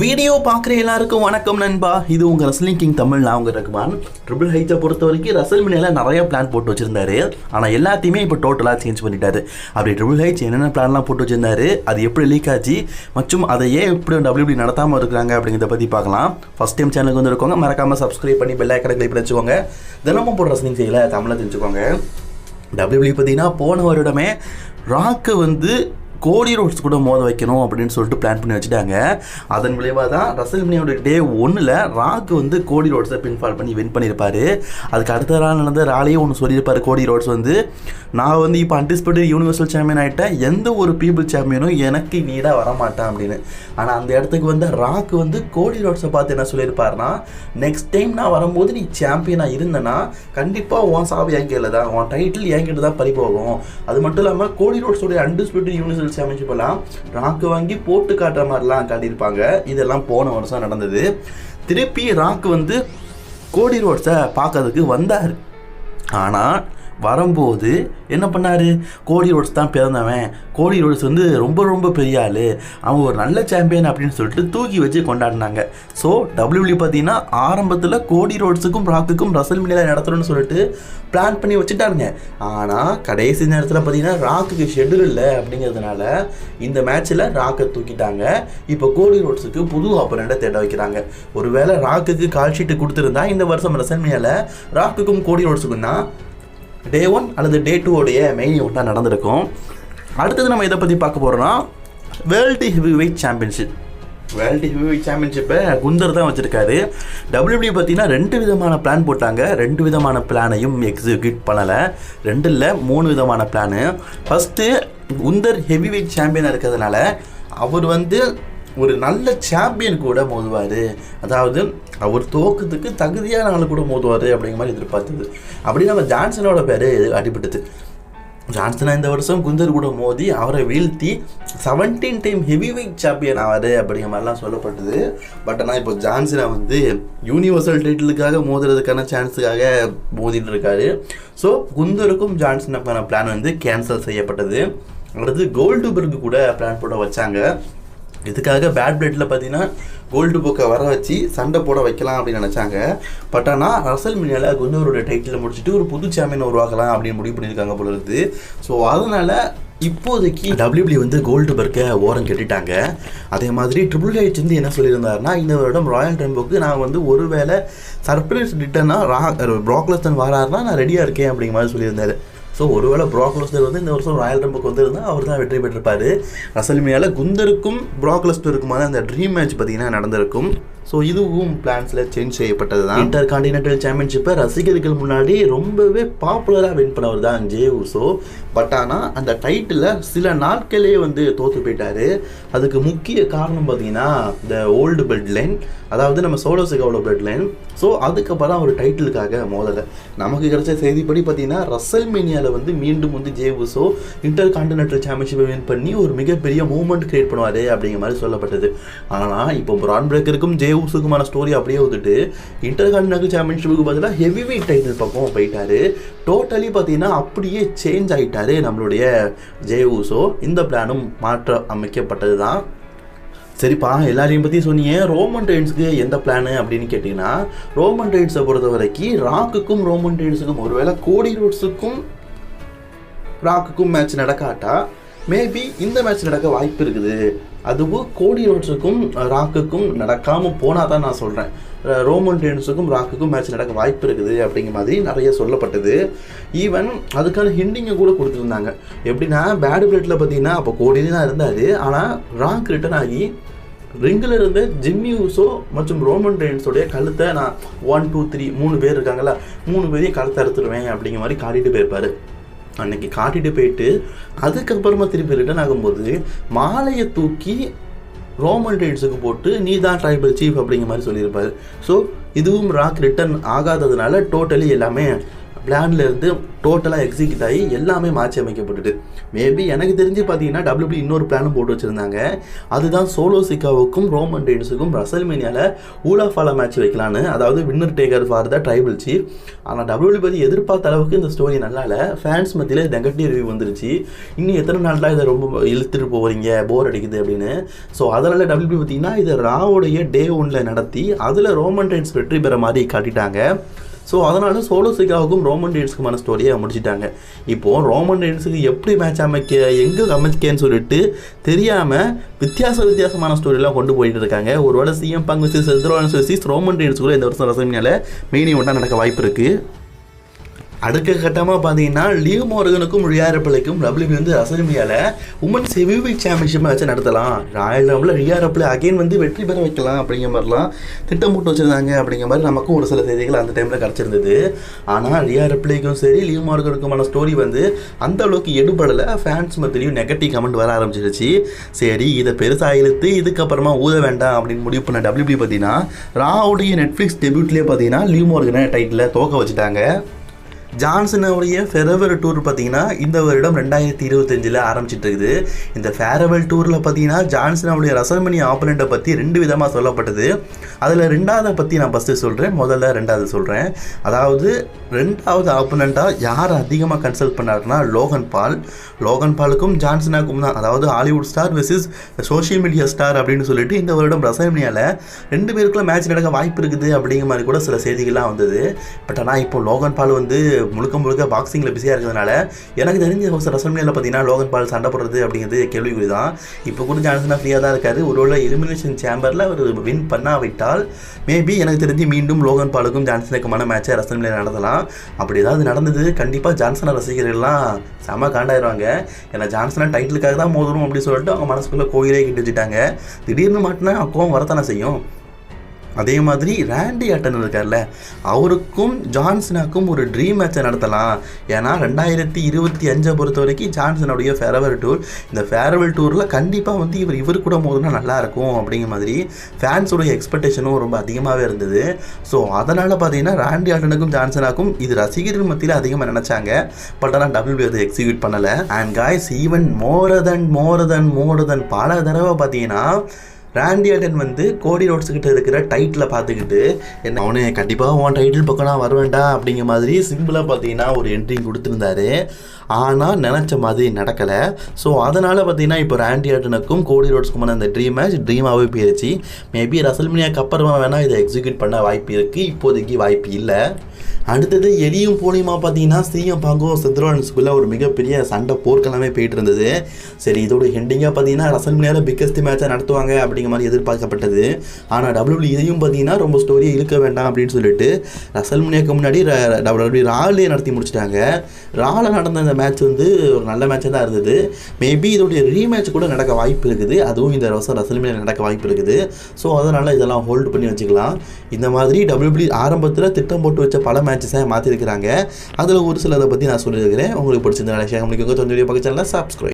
Video பார்க்குற எல்லாருக்கும் வணக்கம் நண்பா. இது உங்கள் ரசலிங் கிங் தமிழ் நான் உங்கள் ரகுமான். ட்ரிபிள் ஹைச்சை பொறுத்த வரைக்கும் ரசல் மினியில் நிறைய பிளான் போட்டு வச்சிருந்தாரு. ஆனால் எல்லாத்தையுமே இப்போ டோட்டலாக சேஞ்ச் பண்ணிட்டாரு. அப்படி ட்ரிபிள் ஹைச் என்னென்ன பிளான்லாம் போட்டு வச்சிருந்தாரு அது எப்படி லீக் ஆச்சு மற்றும் அதை ஏன் எப்படி டபிள்யூபி நடத்தாமல் இருக்கிறாங்க அப்படிங்கிறத பற்றி பார்க்கலாம். ஃபஸ்ட் டைம் சேனலுக்கு வந்துருக்கோங்க மறக்காமல் சப்ஸ்கிரைப் பண்ணி பெல் ஐக்கனை கிளிக் பண்ணி வச்சுக்கோங்க. தினமும் போடுற ரசலிங் செய்யலை தமிழை தெரிஞ்சுக்கோங்க. டபிள்யூபி பார்த்தீங்கன்னா போன வருடமே ராக்கு வந்து கோடி ரோட்ஸ் கூட மோத வைக்கணும் அப்படின்னு சொல்லிட்டு பிளான் பண்ணி வச்சுட்டாங்க. அதன் விளைவாக தான் ரசல் மினியோட டே ஒன்றில் ராக் வந்து கோடி ரோட்ஸை பின்ஃபால் பண்ணி வின் பண்ணியிருப்பாரு. அதுக்கு அடுத்த நாள் நடந்த ராலியே ஒன்று சொல்லியிருப்பார் கோடி ரோட்ஸ் வந்து. நான் வந்து இப்போ அன்டிஸ்பியூட்டட் யூனிவர்சல் சாம்பியன் ஆகிட்டேன் எந்த ஒரு பீப்புள் சாம்பியனும் எனக்கு நீடாக வரமாட்டேன் அப்படின்னு. ஆனால் அந்த இடத்துக்கு வந்து ராக் வந்து கோடி ரோட்ஸை பார்த்து என்ன சொல்லியிருப்பாருன்னா நெக்ஸ்ட் டைம் நான் வரும்போது நீ சாம்பியனாக இருந்தேன்னா கண்டிப்பாக உன் சாவி என் கையில் தான். உன் டைட்டில் என்கிட்ட தான் பறி போகும். அது மட்டும் இல்லாமல் கோடி ரோட்ஸோடைய அன்டிஸ்பியூட்டட் யூனிவர்சல் சமைச்சி போகலாம் ராக்கு வாங்கி போட்டு காட்டுற மாதிரிலாம் காட்டியிருப்பாங்க. இதெல்லாம் போன வருஷம் நடந்தது. திருப்பி ராக்கு வந்து கோடி ரோட்ஸை பார்க்கறதுக்கு வந்தார். ஆனால் வரும்போது என்ன பண்ணார்? கோடி ரோட்ஸ் தான் பிறந்தவன். கோடி ரோட்ஸ் வந்து ரொம்ப ரொம்ப பெரிய ஆள். அவன் ஒரு நல்ல சாம்பியன் அப்படின்னு சொல்லிட்டு தூக்கி வச்சு கொண்டாடினாங்க. ஸோ டபிள்யூபிள்யூ பார்த்தீங்கன்னா ஆரம்பத்தில் கோடி ரோட்ஸுக்கும் ராக்குக்கும் ரசல் மினியில் நடத்தணும்னு சொல்லிட்டு பிளான் பண்ணி வச்சுட்டாருங்க. ஆனால் கடைசி நேரத்தில் பார்த்தீங்கன்னா ராக்குக்கு ஷெட்யூல் இல்லை அப்படிங்கிறதுனால இந்த மேட்ச்சில் ராக்கை தூக்கிட்டாங்க. இப்போ கோடி ரோட்ஸுக்கு புது ஆப்பரண்ட்டை தேட வைக்கிறாங்க. ஒருவேளை ராக்குக்கு கால் ஷீட்டு கொடுத்துருந்தா இந்த வருஷம் ரசல் ரசல்மியாவில் ராக்குக்கும் கோடி ரோட்ஸுக்கும் தான் டே ஒன் அல்லது டே டூவோடைய மெயின் ஈவெண்ட்டாக நடந்திருக்கும். அடுத்தது நம்ம இதை பற்றி பார்க்க போகிறோம்னா world heavy weight championship world heavy weight சாம்பியன்ஷிப்பை Gunther தான் வச்சுருக்காரு. டபிள்யூபிள்யூ பார்த்தீங்கன்னா ரெண்டு விதமான பிளான் போட்டாங்க. ரெண்டு விதமான பிளானையும் எக்ஸிக்யூட் பண்ணலை. ரெண்டு இல்லை மூணு விதமான plan first Gunther heavy weight சாம்பியனாக இருக்கிறதுனால அவர் வந்து ஒரு நல்ல சாம்பியன் கூட மோதுவார். அதாவது அவர் தோக்கத்துக்கு தகுதியான ஆள் கூட மோதுவார் அப்படிங்கிற மாதிரி எதிர்பார்த்தது. அப்படி நம்ம ஜான்சனோட பேர் அடிபட்டது. ஜான்சனா இந்த வருஷம் குந்தர் கூட மோதி அவரை வீழ்த்தி seventeen time heavy weight champion ஆவார் அப்படிங்கிற மாதிரிலாம் சொல்லப்பட்டது. பட் ஆனால் இப்போ ஜான்சனா வந்து யூனிவர்சல் டைட்டிலுக்காக மோதுறதுக்கான சான்ஸுக்காக மோதிட்டு இருக்காரு. ஸோ குந்தருக்கும் ஜான்சனுக்கான பிளான் வந்து கேன்சல் செய்யப்பட்டது. அடுத்து கோல்டுபர்க்கு கூட பிளான் போட வச்சாங்க. இதுக்காக பேட் பிளட்டில் பார்த்தீங்கன்னா கோல்டு புக்கை வர வச்சு சண்டை போட வைக்கலாம் அப்படின்னு நினச்சாங்க. பட் ஆனால் ரசல் மினியால் குந்தூரோட டைட்டில் முடிச்சுட்டு ஒரு புது சாம்பியன் உருவாக்கலாம் அப்படின்னு முடிவு பண்ணியிருக்காங்க போல இருக்குது. ஸோ அதனால் இப்போதைக்கு டபிள்யூபிள்யூ வந்து கோல்டு பர்க்கை ஓரம் கட்டிட்டாங்க. அதே மாதிரி ட்ரிபிள் ஹெச் வந்து என்ன சொல்லியிருந்தாருன்னா இந்த வருடம் ராயல் டெம்போக்கு நான் வந்து ஒருவேளை சர்ப்ரைஸ் ரிட்டர்னாக ரா ப்ராக்லஸ்டன் வராருன்னா நான் ரெடியாக இருக்கேன் அப்படிங்கிற மாதிரி சொல்லியிருந்தாரு. ஸோ ஒருவேளை ப்ராக்லஸ்டர் வந்து இந்த வருஷம் ராயல் ரம்புக்கு வந்திருந்தால் அவர் தான் வெற்றி பெற்றிருப்பார். ரசல்மியால் குந்தருக்கும் ப்ராக்லஸ்டருக்குமான அந்த ட்ரீம் மேட்ச் பார்த்தீங்கன்னா நடந்திருக்கும். ஸோ இதுவும் பிளான்ஸில் சேஞ்ச் செய்யப்பட்டது தான் இன்டர் கான்டினென்டல் சாம்பியன்ஷிப்பை ரசிகர்கள் முன்னாடி ரொம்பவே பாப்புலராக வின் பண்ணவர் தான் ஜே உசோ பட் ஆனால் அந்த டைட்டில் சில நாட்களே வந்து தோற்று போயிட்டார். அதுக்கு முக்கிய காரணம் பார்த்தீங்கன்னா இந்த ஓல்டு பெட் லைன் அதாவது நம்ம சோலோசுகாவோட பெட் லைன் ஸோ அதுக்கப்புறம் ஒரு டைட்டிலுக்காக மோதலை. நமக்கு கிடைச்ச செய்திப்படி பார்த்தீங்கன்னா ரசல் மேனியாவில் வந்து மீண்டும் வந்து ஜே உசோ இன்டர் கான்டினென்டல் சாம்பியன்ஷிப்பை வின் பண்ணி ஒரு மிகப்பெரிய மூவ்மெண்ட் கிரியேட் பண்ணுவார் அப்படிங்கிற மாதிரி சொல்லப்பட்டது. ஆனால் இப்போ பிரான் பிரேக்கருக்கும் ஜே ஜேவுஸுக்குமான ஸ்டோரி அப்படியே வந்துட்டு இன்டர் கான்டினல் சாம்பியன்ஷிப்புக்கு பதிலாக ஹெவி வெயிட் டைட்டில் பக்கம் போயிட்டாரு. டோட்டலி பார்த்தீங்கன்னா அப்படியே சேஞ்ச் ஆகிட்டாரு நம்மளுடைய ஜேவுஸோ இந்த பிளானும் மாற்ற அமைக்கப்பட்டது தான் சரிப்பா எல்லாரையும் பற்றி சொன்னீங்க. ரோமன் டைன்ஸுக்கு எந்த பிளானு அப்படின்னு கேட்டிங்கன்னா ரோமன் டைன்ஸை பொறுத்த வரைக்கும் ராக்குக்கும் ரோமன் டைன்ஸுக்கும் ஒருவேளை கோடி ரோட்ஸுக்கும் ராக்குக்கும் மேட்ச் நடக்காட்டா மேபி இந்த மேட்ச் நடக்க வாய்ப்பு இருக்குது. அதுவும் கோடி ரோட்ஸுக்கும் ராக்குக்கும் நடக்காமல் போனால் தான் நான் சொல்கிறேன் ரோமன் டென்ஸுக்கும் ராக்குக்கும் மேட்ச் நடக்க வாய்ப்பு இருக்குது அப்படிங்கிற மாதிரி நிறைய சொல்லப்பட்டது. ஈவன் அதுக்கான ஹிண்டிங்கை கூட கொடுத்துருந்தாங்க. எப்படின்னா பேட் பிளேட்டில் பார்த்தீங்கன்னா அப்போ கோடி தான் இருந்தார். ஆனால் ராக் ரிட்டர்ன் ஆகி ரிங்கில் இருந்த ஜிம்மி ஊசோ மற்றும் ரோமன் ரெயின்ஸோடைய கழுத்தை நான் ஒன் டூ த்ரீ மூணு பேர் இருக்காங்களா மூணு பேரையும் கழுத்தை அறுத்துருவேன் அப்படிங்கிற மாதிரி காட்டிட்டு போயிருப்பாரு. அன்னைக்கு காட்டிட்டு போயிட்டு அதுக்கப்புறமா திருப்பி ரிட்டர்ன் ஆகும்போது மாலையை தூக்கி ரோமன் ரைட்ஸுக்கு போட்டு நீ தான் ட்ரைபல் சீஃப் அப்படிங்கிற மாதிரி சொல்லியிருப்பாரு. ஸோ இதுவும் ராக் ரிட்டர்ன் ஆகாததுனால டோட்டலி எல்லாமே பிளான்லேருந்து டோட்டலாக எக்ஸிக்யூட் ஆகி எல்லாமே மாற்றி அமைக்கப்பட்டுட்டு மேபி எனக்கு தெரிஞ்சு பார்த்தீங்கன்னா டபிள்யூபி இன்னொரு பிளானும் போட்டு வச்சுருந்தாங்க. அதுதான் சோலோ சிக்காவுக்கும் ரோமன் ரெயின்ஸுக்கும் ரசல்மேனியாவில் ஊலாஃபால மேட்ச் வைக்கலான்னு அதாவது winner taker for the tribal chief ஆனால் டபிள்யூபி பற்றி எதிர்பார்த்த அளவுக்கு இந்த ஸ்டோரி நல்லா இல்லை. ஃபேன்ஸ் மத்தியில் நெகட்டிவ் ரிவ்யூ வந்துருச்சு. இன்னும் எத்தனை நாள் தான் இதை ரொம்ப இழுத்துட்டு போகிறீங்க போர் அடிக்குது அப்படின்னு. ஸோ அதனால் டபிள்யூபி பார்த்தீங்கன்னா இதை ராவோடைய டே ஒனில் நடத்தி அதில் ரோமன் ரெயின்ஸ் வெற்றி பெற மாதிரி காட்டிட்டாங்க. ஸோ அதனால சோலோ சிகாவுக்கும் ரோமன் ரெயின்ஸுக்குமான ஸ்டோரியை முடிச்சுட்டாங்க. இப்போது ரோமன் ரெயின்ஸுக்கு எப்படி மேட்ச் அமைக்க எங்கே அமைக்கேன்னு சொல்லிட்டு தெரியாமல் வித்தியாச வித்தியாசமான ஸ்டோரியெல்லாம் கொண்டு போயிட்டு இருக்காங்க. ஒருவேளை சிஎம் பங்கு விசிஸ் ரோமன் ரெயின்ஸ் கூட இந்த வருஷம் ரசமினால மெயின் ஒன்றா நடக்க வாய்ப்பு இருக்குது அடுக்க கட்டமாக பார்த்தீங்கன்னா லீவ் மோர்கனுக்கும் ரியா ரப்பிளைக்கும் வந்து ரசல்மியால உமன்ஸ் ஹெவிவெயிட் சாம்பியன்ஷிப் வச்சு நடத்தலாம். ராயல் ரம்பில் ரியாரப்பில் அகைன் வந்து வெற்றி பெற வைக்கலாம் அப்படிங்கிற மாதிரிலாம் திட்டம் போட்டு வச்சுருந்தாங்க அப்படிங்கிற மாதிரி நமக்கும் ஒரு சில செய்திகள் அந்த டைமில் கிடச்சிருந்தது. ஆனால் ரியாரப்பிளைக்கும் சரி லீவ் மார்கனுக்குமான ஸ்டோரி வந்து அந்த அளவுக்கு எடுபடலை. ஃபேன்ஸ் மத்தியிலையும் நெகட்டிவ் கமெண்ட் வர ஆரம்பிச்சிருச்சு. சரி இதை பெருசாக இழுத்து இதுக்கப்புறமா ஊத வேண்டாம் அப்படின்னு முடிவு பண்ண டபிள்யூபி பார்த்தீங்கன்னா ராவுடைய நெட்ஃப்ளிக்ஸ் டெபியூட்லேயே பார்த்தீங்கன்னா லீவ் மோர்கனை டைட்டில் தோக்க வச்சுட்டாங்க. ஜான்சனுடைய ஃபெரவல் டூர் பார்த்தீங்கன்னா இந்த வருடம் ரெண்டாயிரத்தி இருபத்தஞ்சில் ஆரம்பிச்சிட்டு இருக்குது. இந்த ஃபேரவல் டூரில் பார்த்தீங்கன்னா ஜான்சனுடைய ரசல்மணி ஆப்பனண்ட்டை பற்றி ரெண்டு விதமாக சொல்லப்பட்டது. அதில் ரெண்டாவதை பற்றி நான் ஃபஸ்ட்டு சொல்கிறேன் முதல்ல ரெண்டாவது சொல்கிறேன் அதாவது ரெண்டாவது ஆப்பனண்ட்டாக யார் அதிகமாக கன்சல்ட் பண்ணாருன்னா லோகன் பால். லோகன் பாலுக்கும் ஜான்சனாக்கும் தான். அதாவது Hollywood star versus social media star அப்படின்னு சொல்லிட்டு இந்த வருடம் ரசல்மணியால் ரெண்டு பேருக்குள்ள மேட்ச் நடக்க வாய்ப்பு இருக்குது அப்படிங்கிற மாதிரி கூட சில செய்திகள்லாம் வந்தது. பட் ஆனால் இப்போ லோகன் பால் வந்து முழுக்க முழுக்க பாக்ஸிங்கில் பிஸியாக இருக்கிறதுனால எனக்கு தெரிஞ்ச ரசல்மனியில் பார்த்தீங்கன்னா லோகன் பால் சண்டை போடுறது அப்படிங்கிறது கேள்விக்குறி தான் இப்போ கூட ஜான்சனாக ஃப்ரீயாக தான் இருக்காரு. ஒருவேளை எலிமினேஷன் சேம்பரில் அவர் வின் பண்ணாவிட்டால் மேபி எனக்கு தெரிஞ்சு மீண்டும் லோகன் பாலுக்கும் ஜான்சனுக்குமான மேட்சை ரசல்மனியில் நடத்தலாம். அப்படி ஏதாவது நடந்தது கண்டிப்பாக ஜான்சனை ரசிகர்கள்லாம் செம காண்டாயிருவாங்க. ஏன்னா ஜான்சனா டைட்டிலுக்காக தான் மோதணும் அப்படின்னு சொல்லிட்டு அவங்க மனசுக்குள்ளே கோயிலே கிட்டு வச்சுட்டாங்க திடீர்னு மாட்டினா கோவம் வரத்தானே செய்யும். அதே மாதிரி ரேண்டி ஆட்டன் இருக்கார்ல அவருக்கும் ஜான்சனாக்கும் ஒரு ட்ரீம் மேட்சை நடத்தலாம். ஏன்னா ரெண்டாயிரத்தி இருபத்தி அஞ்சை பொறுத்த வரைக்கும் ஜான்சனுடைய ஃபேரவல் டூர் இந்த ஃபேரவல் டூரில் கண்டிப்பாக வந்து இவர் இவர் கூட மோதுனா நல்லாயிருக்கும் அப்படிங்கிற மாதிரி ஃபேன்ஸோடைய எக்ஸ்பெக்டேஷனும் ரொம்ப அதிகமாகவே இருந்தது. ஸோ அதனால் பார்த்தீங்கன்னா ரேண்டி ஆட்டனுக்கும் ஜான்சனாக்கும் இது ரசிகர்கள் மத்தியில் அதிகமாக நினச்சாங்க. பட் ஆனால் டபிள்யூ அதை எக்ஸிக்யூட் பண்ணலை. And guys even more than more than more than பல தடவை பார்த்தீங்கன்னா ராண்டி ஆட்டன் வந்து கோடி ரோட்ஸ் கிட்ட இருக்கிற டைட்டில் பார்த்துக்கிட்டு என்ன அவனே கண்டிப்பாக உன் டைட்டில் பக்கம் நான் வருவேன்டா அப்படிங்கிற மாதிரி சிம்பிளாக பார்த்தீங்கன்னா ஒரு என்ட்ரி கொடுத்துருந்தாரு. ஆனால் நினச்ச மாதிரி நடக்கலை. ஸோ அதனால் பார்த்தீங்கன்னா இப்போ ராண்டி ஆட்டனுக்கும் கோடி ரோட்ஸ்க்குமான அந்த ட்ரீம் மேட்ச் ட்ரீமாகவே போயிருச்சு. மேபி ரசல்மினியாக்கு அப்புறமா வேணால் இதை எக்ஸிக்யூட் பண்ண வாய்ப்பு இருக்குது இப்போதைக்கு வாய்ப்பு இல்லை. அடுத்தது எரியும் போலியுமா பார்த்தீங்கன்னா சிஎம் பாங்கோ சித்ரோன்ஸ்குள்ளே ஒரு மிகப்பெரிய சண்டை போர்க்கெல்லாமே போயிட்டு இருந்தது சரி இதோட ஹெண்டிங்காக பார்த்தீங்கன்னா ரசல்மினியாவில் பிக்கஸ்ட் மேட்சாக நடத்துவாங்க அப்படிங்கிற மாதிரி எதிர்பார்க்கப்பட்டது. ஆனால் டபிள்யூ இதையும் பார்த்தீங்கன்னா ரொம்ப ஸ்டோரியை இழுக்க வேண்டாம் அப்படின்னு சொல்லிட்டு ரசல்மினியாக்கு முன்னாடி டபிள்யூ ராலே நடத்தி முடிச்சிட்டாங்க. ரால நடந்த இந்த மேட்ச் வந்து ஒரு நல்ல மேட்சாக தான் இருந்தது. மேபி இதோடைய ரீமேட்ச் கூட நடக்க வாய்ப்பு இருக்குது. அதுவும் இந்த வருஷம் ரசல்மினியா நடக்க வாய்ப்பு இருக்குது. ஸோ அதனால் இதெல்லாம் ஹோல்டு பண்ணி வச்சுக்கலாம். இந்த மாதிரி டபிள்யூபிள்யூ ஆரம்பத்தில் திட்டம் போட்டு வச்ச பல மேட்சஸாக மாற்றிருக்கிறாங்க அதில் ஒரு சிலதை பற்றி நான் சொல்லியிருக்கிறேன். உங்களுக்கு பிடிச்சிருந்த ஷேர் பண்ணிக்கோங்க தொண்ணூறு பக்கத்தில் சப்ஸ்கிரைப்